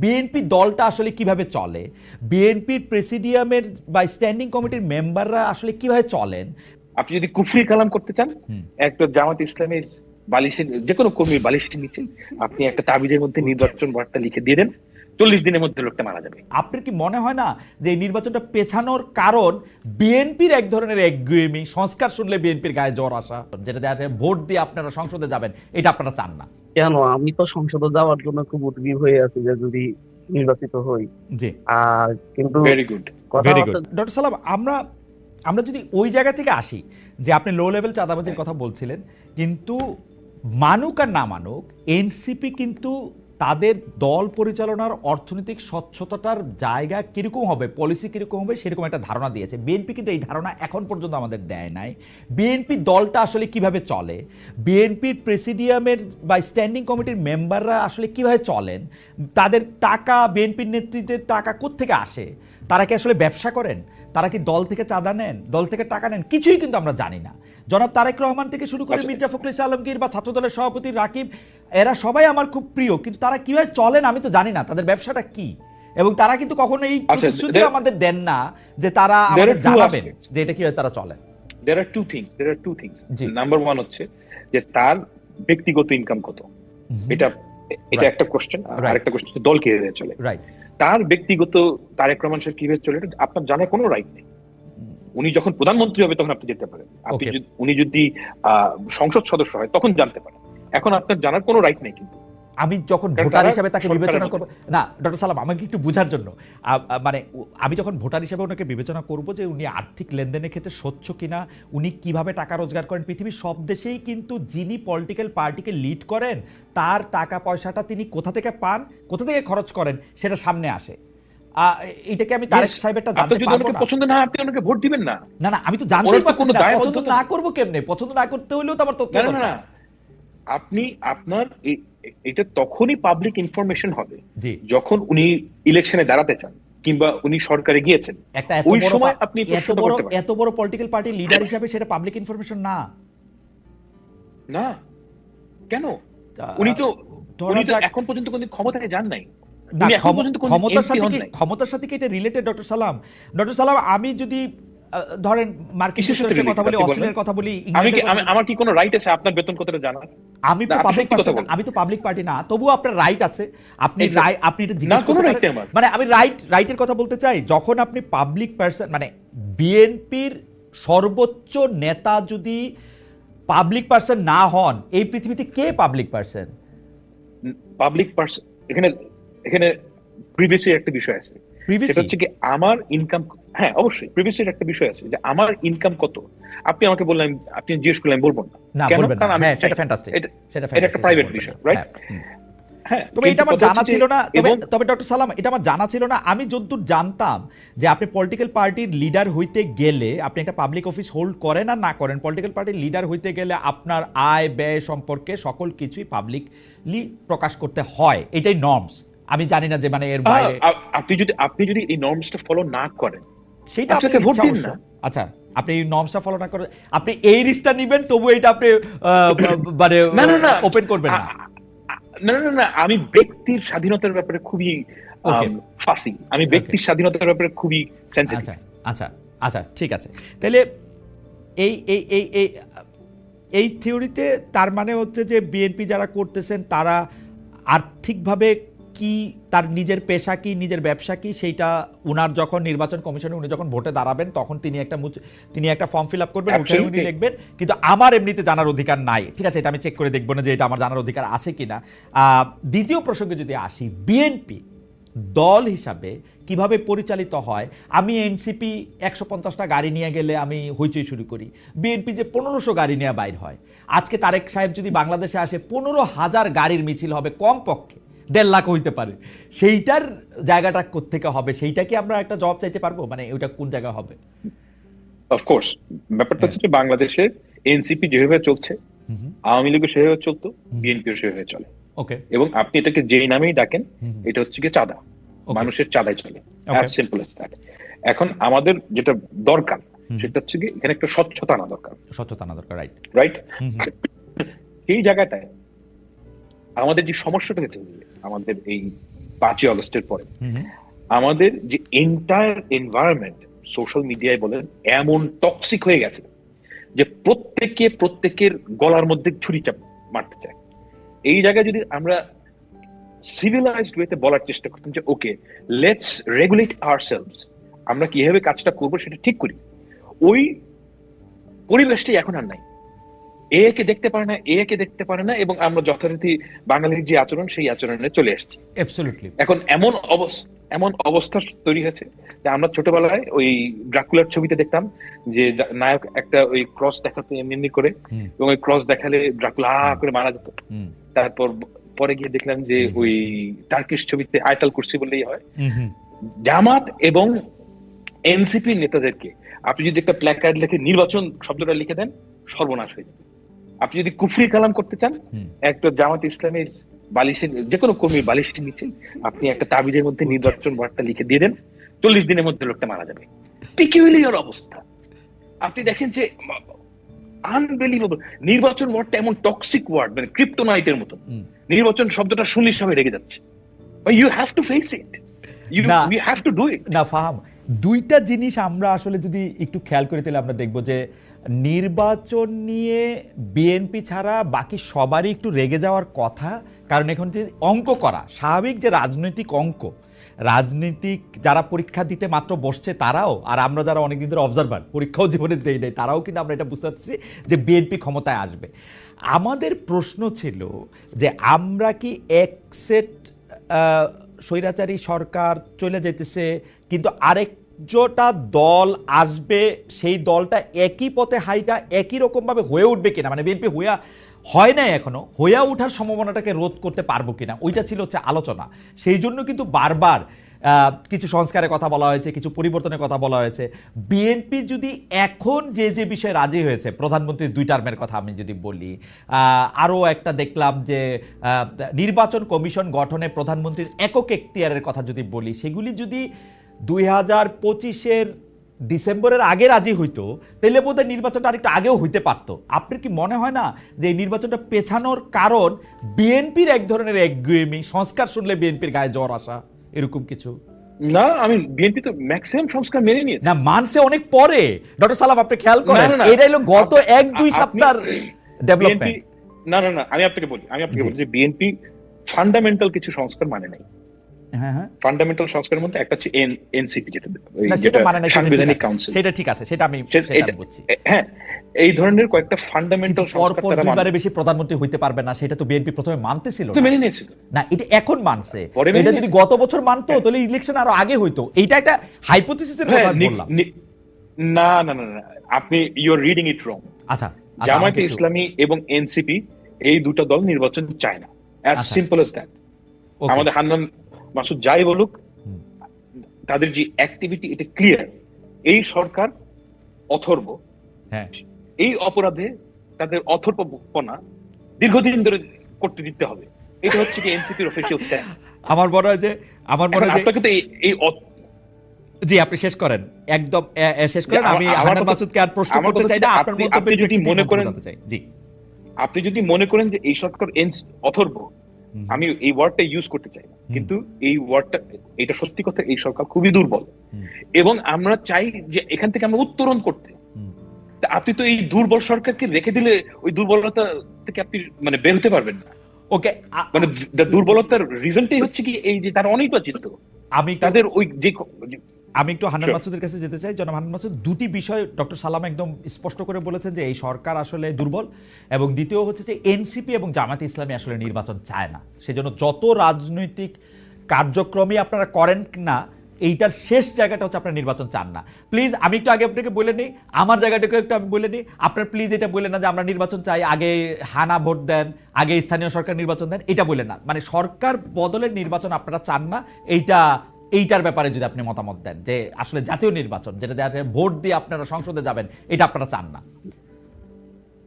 BNP দলটা আসলে কীভাবে চলে? বিএনপির প্রেসিডিয়ামের বা স্ট্যান্ডিং কমিটির মেম্বাররা আসলে কীভাবে চলেন? আপনি যদি কুফরি কালাম করতে চান একটা জামাত ইসলামের বালিশের যে কোনো কর্মীর বালিশের নিচে আপনি একটা তাবিজের মধ্যে নির্বাচন বার্তা লিখে দিয়ে দেন চল্লিশ দিনের মধ্যে লোকটা মারা যাবে। আপনার কি মনে হয় না যে নির্বাচনটা পেছানোর কারণ বিএনপির এক ধরনের একগুয়েমি সংস্কার শুনলে বিএনপির গায়ে জ্বর আসা। যেটা দেখা ভোট দিয়ে আপনারা সংসদে যাবেন এটা আপনারা চান না। কেন? আমি তো সংসদে যাওয়ার জন্য খুব উদ্গ্রীব হয়ে আছি যে যদি নির্বাচিত হই। জি। আর কিন্তু ভেরি গুড কথা ভেরি হচ্ছে গুড ডক্টর সালাম আমরা আমরা যদি ওই জায়গা থেকে আসি যে আপনি লো লেভেল চাঁদাবাজির কথা বলছিলেন কিন্তু মানুক আর না মানুক এনসিপি কিন্তু তাদের দল পরিচালনার অর্থনৈতিক স্বচ্ছতাটার জায়গা কীরকম হবে পলিসি কীরকম হবে সেরকম একটা ধারণা দিয়েছে। বিএনপি কিন্তু এই ধারণা এখন পর্যন্ত আমাদের দেয় নাই। বিএনপি দলটা আসলে কীভাবে চলে? বিএনপির প্রেসিডিয়ামের বা স্ট্যান্ডিং কমিটির মেম্বাররা আসলে কীভাবে চলেন? তাদের টাকা বিএনপির নেতৃত্বের টাকা কোত্থেকে আসে? তারা কি আসলে ব্যবসা করেন? তারা কি দল থেকে চাঁদা নেন? দল থেকে টাকা নেন? কিছুই কিন্তু আমরা জানি না। জনাব তারেক রহমান থেকে শুরু করে আচ্ছা। মির্জা ফখরুল আলমগীর বা ছাত্রদলের সভাপতি রাকিব এরা সবাই আমার খুব প্রিয় কিন্তু তারা কীভাবে চলেন আমি তো জানি না। তাদের ব্যবসাটা কি? এবং তারা কিন্তু কখনো এই আচ্ছা, প্রতিশ্রুতি আমাদের দেন না যে তারা আমাদের জানাবেন যে এটা কীভাবে তারা চলেন। There are two things there are two things. Number one হচ্ছে যে তার ব্যক্তিগত ইনকাম কত? এটা এটা একটা কোশ্চেন আর. আরেকটা কোশ্চেন দল কীভাবে চলে? রাইট তার ব্যক্তিগত তারেক রহমান সাহেব কীভাবে চলে এটা আপনার জানার কোনো রাইট নেই। উনি যখন প্রধানমন্ত্রী হবে তখন আপনি যেতে পারেন। আপনি উনি যদি সংসদ সদস্য হয় তখন জানতে পারেন। এখন আপনার জানার কোনো রাইট নেই কিন্তু। আমি যখন ভোটার হিসেবে তাকে বিবেচনা। করব না ডক্টর সালাম আমাকে একটু বোঝার জন্য। মানে আমি যখন ভোটার হিসেবে ওনাকে বিবেচনা করব যে উনি আর্থিক লেনদেনের ক্ষেত্রে স্বচ্ছ কিনা উনি কীভাবে টাকা রোজগার করেন পৃথিবীর সব দেশেই কিন্তু যিনি পলিটিক্যাল পার্টিকে লিড করেন তার টাকা পয়সাটা তিনি কোথা থেকে পান কোথা থেকে খরচ করেন সেটা সামনে আসে। এটাকে আমি তারেক সাহেবেরটা জানতে যদি পারব ওনাকে পছন্দ না আপনি ওনাকে ভোট দিবেন না। না না আমি তো জানতেই ওনার পারছি না পছন্দ না করব কেমনে? পছন্দ না করতে হলেও তো আমার তথ্য না না দরকার। না আপনি আপনার এটা তখনই পাবলিক ইনফরমেশন হবে যখন উনি ইলেকশনে দাঁড়াতে চান কিংবা উনি সরকারে গিয়েছেন। ওই সময় আপনি এত বড় এত বড় পলিটিক্যাল পার্টি লিডার হিসাবে সেটা পাবলিক ইনফরমেশন না। না। কেন? উনি তো উনি তো এখন পর্যন্ত কোনদিন ক্ষমতায় যান নাই। ক্ষমতার সাথে কি ক্ষমতার সাথে কি এটা রিলেটেড ডক্টর সালাম? ডক্টর সালাম আমি যদি ধরেন মার্কিন যুক্তরাষ্ট্রের কথা বলি অস্ট্রেলিয়ার কথা বলি। আমার কি কোনো রাইট আছে? আপনার বেতন কতটা জানার? আমি তো পাবলিক। আমি তো পাবলিক পার্টি না। তবুও আপনার রাইট আছে। আপনি আপনি এটা জিজ্ঞেস করতে। মানে আমি রাইট রাইটের কথা বলতে চাই যখন আপনি পাবলিক পার্সন মানে বিএনপির সর্বোচ্চ নেতা যদি পাবলিক পার্সন না হন এই পৃথিবীতে কে পাবলিক পার্সন পাবলিক পার্সন এখানে এখানে প্রিভিয়াসের একটা বিষয় আছে। সেটা হচ্ছে কি আমার ইনকাম হ্যাঁ অবশ্যই একটা বিষয় আছে যে আমার ইনকাম কত। আপনি আমাকে বললেন আপনি জিজ্ঞেস করলেন বলব না। কেন? কারণ আমি হ্যাঁ সেটা ফ্যান্টাস্টিক সেটা একটা প্রাইভেট বিষয় রাইট হ্যাঁ। হ্যাঁ তবে এটা আমার জানা ছিল না। তবে তবে ডক্টর সালাম এটা আমার জানা ছিল না। আমি যতদূর জানতাম যে আপনি পলিটিক্যাল পার্টির লিডার হইতে গেলে আপনি একটা পাবলিক অফিস হোল্ড করেন আর না করেন পলিটিক্যাল পার্টির লিডার হইতে গেলে আপনার আয় ব্যয় সম্পর্কে সকল কিছুই পাবলিকলি প্রকাশ করতে হয়। এটাই নর্মস আমি জানি না যে মানে এর বাইরে আপনি যদি আপনি যদি এই নর্মসটা ফলো না করেন সেটা আপনাকে ভোট দিন না। আচ্ছা আপনি এই নর্মসটা ফলো না করে আপনি এই রিস্কটা নেবেন তবু এটা আপনি মানে ওপেন করবেন না। না না না আমি ব্যক্তির স্বাধীনতার ব্যাপারে খুবই. ফাসি আমি ব্যক্তির স্বাধীনতার ব্যাপারে খুবই সেন্সিটিভ আচ্ছা আচ্ছা আচ্ছা ঠিক আছে। তাহলে এই এই এই এই এই থিওরিতে তার মানে হচ্ছে যে বিএনপি যারা করতেছেন তারা আর্থিকভাবে কি তার নিজের পেশা কি নিজের ব্যবসা কি সেইটা উনার যখন নির্বাচন কমিশনে উনি যখন ভোটে দাঁড়াবেন তখন তিনি একটা তিনি একটা ফর্ম ফিল আপ করবেন ওখানে উনি. লিখবেন। কিন্তু আমার এমনিতে জানার অধিকার নাই। ঠিক আছে এটা আমি চেক করে দেখব না যে এটা আমার জানার অধিকার আছে কিনা। আহ, দ্বিতীয় প্রসঙ্গে যদি আসি বিএনপি দল হিসাবে কীভাবে পরিচালিত হয়? আমি এনসিপি একশো পঞ্চাশটা গাড়ি নিয়ে গেলে আমি হইচই শুরু করি। বিএনপি যে পনেরোশো গাড়ি নিয়ে বাইর হয়। আজকে তারেক সাহেব যদি বাংলাদেশে আসে পনেরো হাজার গাড়ির মিছিল হবে কম পক্ষে দেড় লাখ হইতে পারে। সেইটার জায়গাটা কোত্থেকে হবে? সেইটা কি আমরা একটা জব চাইতে পারব? মানে ওইটা কোন জায়গা হবে? অফকোর্স ব্যাপারটা হচ্ছে বাংলাদেশে এনসিপি যেভাবে চলছে আওয়ামী লীগও সেভাবে চলতো বিএনপিও সেভাবে চলে। ওকে। এবং আপনি এটাকে যেই নামেই ডাকেন এটা হচ্ছে কি চাঁদা। মানুষের চাঁদায় চলে। অ্যাজ সিম্পল দ্যাট এখন আমাদের যেটা দরকার সেটা হচ্ছে কি এখানে একটা স্বচ্ছতা আনা দরকার। স্বচ্ছতা আনা দরকার রাইট রাইট এই জায়গাটায় আমাদের যে সমস্যাটা হয়েছে আমাদের এই পাঁচই অগস্টের পরে। আমাদের যে এন্টায়ার এনভায়রনমেন্ট সোশ্যাল মিডিয়ায় বলেন এমন টক্সিক হয়ে গেছে যে প্রত্যেকে প্রত্যেকের গলার মধ্যে ছুরি চাপ মারতে চায় এই জায়গায় যদি আমরা সিভিলাইজড ওয়েতে বলার চেষ্টা করতাম যে ওকে লেটস রেগুলেট আওয়ার আমরা কীভাবে কাজটা করব সেটা ঠিক করি ওই পরিবেশটাই এখন আর নাই এ কে দেখতে পারে না এ কে দেখতে পারে না এবং আমরা যথারীতি বাঙালির যে আচরণ সেই আচরণে চলে এসেছি। এখন এমন অবস্থা এমন অবস্থা তৈরি হয়েছে যে আমরা ছোটবেলায় ওই ড্রাকুলার ছবিতে দেখতাম যে নায়ক একটা ওই ক্রস দেখাতো এমনি করে এবং ওই ক্রস দেখালে ড্রাকুলা করে মারা যেত। তারপর পরে গিয়ে দেখলাম যে ওই টার্কিশ ছবিতে আয়তাল কুর্সি বললেই হয়। জামাত এবং এনসিপি নেতাদেরকে আপনি যদি একটা প্ল্যাকার্ড লিখে নির্বাচন শব্দটা লিখে দেন সর্বনাশ হয়ে যাবে। আপনি যদি কুফরি কালাম করতে চান একটা জামাত ইসলামের বালিশের যে কোনো কর্মীর বালিশের নিচে আপনি একটা তাবিজের মধ্যে নির্বাচন বার্তা লিখে দিয়ে দেন চল্লিশ দিনের মধ্যে লোকটা মারা যাবে। পিকিউলিয়ার অবস্থা। আপনি দেখেন যে আনবিলিভেবল নির্বাচন ওয়ার্ডটা এমন টক্সিক ওয়ার্ড মানে ক্রিপ্টোনাইটের মতো। নির্বাচন শব্দটা শুনলে সবাই রেগে যাচ্ছে। You have to face it. You have to do it না ফাহাম দুইটা জিনিস আমরা আসলে যদি একটু খেয়াল করে তাহলে আমরা দেখব যে নির্বাচন নিয়ে বিএনপি ছাড়া বাকি সবারই একটু রেগে যাওয়ার কথা, কারণ এখন যে অঙ্ক করা, স্বাভাবিক যে রাজনৈতিক অঙ্ক, রাজনীতিক যারা পরীক্ষা দিতে মাত্র বসছে তারাও, আর আমরা যারা অনেকদিন ধরে অবজারভার পরীক্ষাও জীবনে দেই নাই, তারাও কিন্তু আমরা এটা বুঝতে পারছি যে বিএনপি ক্ষমতায় আসবে। আমাদের প্রশ্ন ছিল যে আমরা কি এক সেট স্বৈরাচারী সরকার চলে যেতেছে কিন্তু আরেকটা দল আসবে, সেই দলটা একই পথে হাইটা একই রকমভাবে হয়ে উঠবে কিনা? মানে বিএনপি হইয়া, হয় নাই এখনও হইয়া ওঠার সম্ভাবনাটাকে রোধ করতে পারব কিনা? ওইটা ছিল হচ্ছে আলোচনা। সেই জন্য কিন্তু বারবার কিছু সংস্কারের কথা বলা হয়েছে, কিছু পরিবর্তনের কথা বলা হয়েছে। বিএনপি যদি এখন যে যে বিষয়ে রাজি হয়েছে প্রধানমন্ত্রীর দুই টার্মের কথা আমি যদি বলি আরও একটা দেখলাম যে নির্বাচন কমিশন গঠনে প্রধানমন্ত্রীর একক এখতিয়ারের কথা যদি বলি, সেগুলি যদি দুই হাজার পঁচিশের ডিসেম্বরের আগে রাজি হইতো তাহলে বোধহয় নির্বাচনটা আরেকটু আগেও হইতে পারতো। আপনার কি মনে হয় না যে এই নির্বাচনটা পেছানোর কারণ বিএনপির এক ধরনের একগুয়েমি সংস্কার শুনলে বিএনপির গায়ে জ্বর আসা এরকম কিছু? না আমি বিএনপি তো ম্যাক্সিমাম সংস্কার মেনে নিয়েছে। না মানছে অনেক পরে। ডক্টর সালাম আপনি খেয়াল করেন না, না, না। এটা হলো গত এক দুই সপ্তাহ ডেভেলপমেন্ট না না না আমি আপনাকে বলি আমি আপনাকে বলি যে বিএনপি ফান্ডামেন্টাল কিছু সংস্কার মানে নাই। হ্যাঁ হ্যাঁ। ফান্ডামেন্টাল সংস্কারের মধ্যে একটা হচ্ছে এনসিপি যেটা ওই না, যেটা সেটা মানে না সাংবিধানিক কাউন্সিল সেটা ঠিক আছে সেটা আমি সেটা বুঝছি। হ্যাঁ এই ধরনের কয়েকটা ফান্ডামেন্টাল সংস্কার তারা দুইবারে বেশি প্রধানমন্ত্রী হইতে পারবে না সেটা তো বিএনপি প্রথমে মানতেছিল না। মেনে নিয়েছিল। না এটা এখন মানছে। এটা যদি গত বছর মানতো তাহলে ইলেকশন আরও আগে হইতো। এইটা একটা হাইপোথিসিসের কথা নি- বললাম। না না না না আপনি ইউ আর রিডিং ইট রং আচ্ছা আচ্ছা, জামায়াতে ইসলামী এবং এনসিপি এই দুটো দল নির্বাচন চায় না। অ্যাজ। সিম্পল এস দ্যাট আমাদের হান্নান মাসুদ যাই বলুক তাদের যে অ্যাক্টিভিটি এটা ক্লিয়ার এই সরকার অথর্ব। হ্যাঁ। এই অপরাধে তাদের অথর্বপনা দীর্ঘদিন ধরে করতে দিতে হবে। এটা হচ্ছে কি এনসিপির অফিসিয়াল স্ট্যান্ড আমার মনে হয় যে আমার মনে হয় যে আপনাকে তো এই- জি আপনি শেষ করেন। একদম শেষ করেন। আমি আমার মাসুদকে আর প্রশ্ন করতে চাই না। আপনার আপনি- আপনি যদি মনে করেন- জি। আপনি যদি মনে করেন যে এই সরকার অথর্ব। আমি এই ওয়ার্ডটা ইউজ করতে চাই না। কিন্তু এই ওয়ার্ডটা এটা সত্যি কথা এই সরকার খুবই দুর্বল। এবং আমরা চাই যে এখান থেকে আমরা উত্তরণ করতে। আপনি তো এই দুর্বল সরকারকে রেখে দিলে ওই দুর্বলতা থেকে আপনি মানে বের হতে পারবেন না। ওকে মানে দুর্বলতার রিজনটাই হচ্ছে কি এই যে তারা অনির্বাচিত। আমি তাদের ওই যে- আমি একটু হান্নান Sure. মাসুদের কাছে যেতে চাই। জনাব হান্নান মাসুদ দুটি বিষয় ডক্টর সালাম একদম স্পষ্ট করে বলেছেন যে এই সরকার আসলে দুর্বল এবং দ্বিতীয় হচ্ছে যে এনসিপি এবং জামাতে ইসলামী আসলে নির্বাচন চায় না। সেজন্য যত রাজনৈতিক কার্যক্রমই আপনারা করেন না এইটার শেষ জায়গাটা হচ্ছে আপনার নির্বাচন চান না। প্লিজ আমি একটু আগে আপনাকে বলে নিই আমার জায়গাটাকে একটু আমি বলে নিই। আপনার প্লিজ এটা বললেন না যে আমরা নির্বাচন চাই আগে হানা ভোট দেন আগে স্থানীয় সরকার নির্বাচন দেন এটা বললেন না। মানে সরকার বদলের নির্বাচন আপনারা চান না এইটা এইটার ব্যাপারে যদি আপনি মতামত দেন যে আসলে জাতীয় নির্বাচন যেটা যাতে ভোট দিয়ে আপনারা সংসদে যাবেন এটা আপনারা চান না।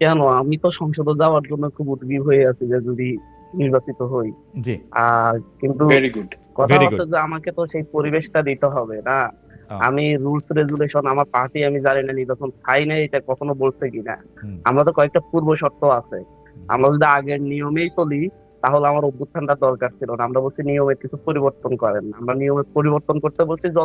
কেন? আমি তো সংসদে যাওয়ার জন্য খুব উদ্গ্রীব হয়ে আছি যে যদি নির্বাচিত হই। জি। আর কিন্তু ভেরি গুড কথা হচ্ছে যে আমাকে তো সেই পরিবেশটা দিতে হবে না। আমি রুলস রেজুলেশন আমার পার্টি আমি জানি না নির্বাচন চাই না এটা কখনো বলছে কিনা। আমরা তো কয়েকটা পূর্ব শর্ত আছে আমরা যদি আগের নিয়মেই চলি তাহলে আমার অভ্যুত্থানটা দরকার ছিল না। আমরা বলছি নিয়মের কিছু পরিবর্তন করেন আমরা নিয়মের পরিবর্তন করতে বলছি যত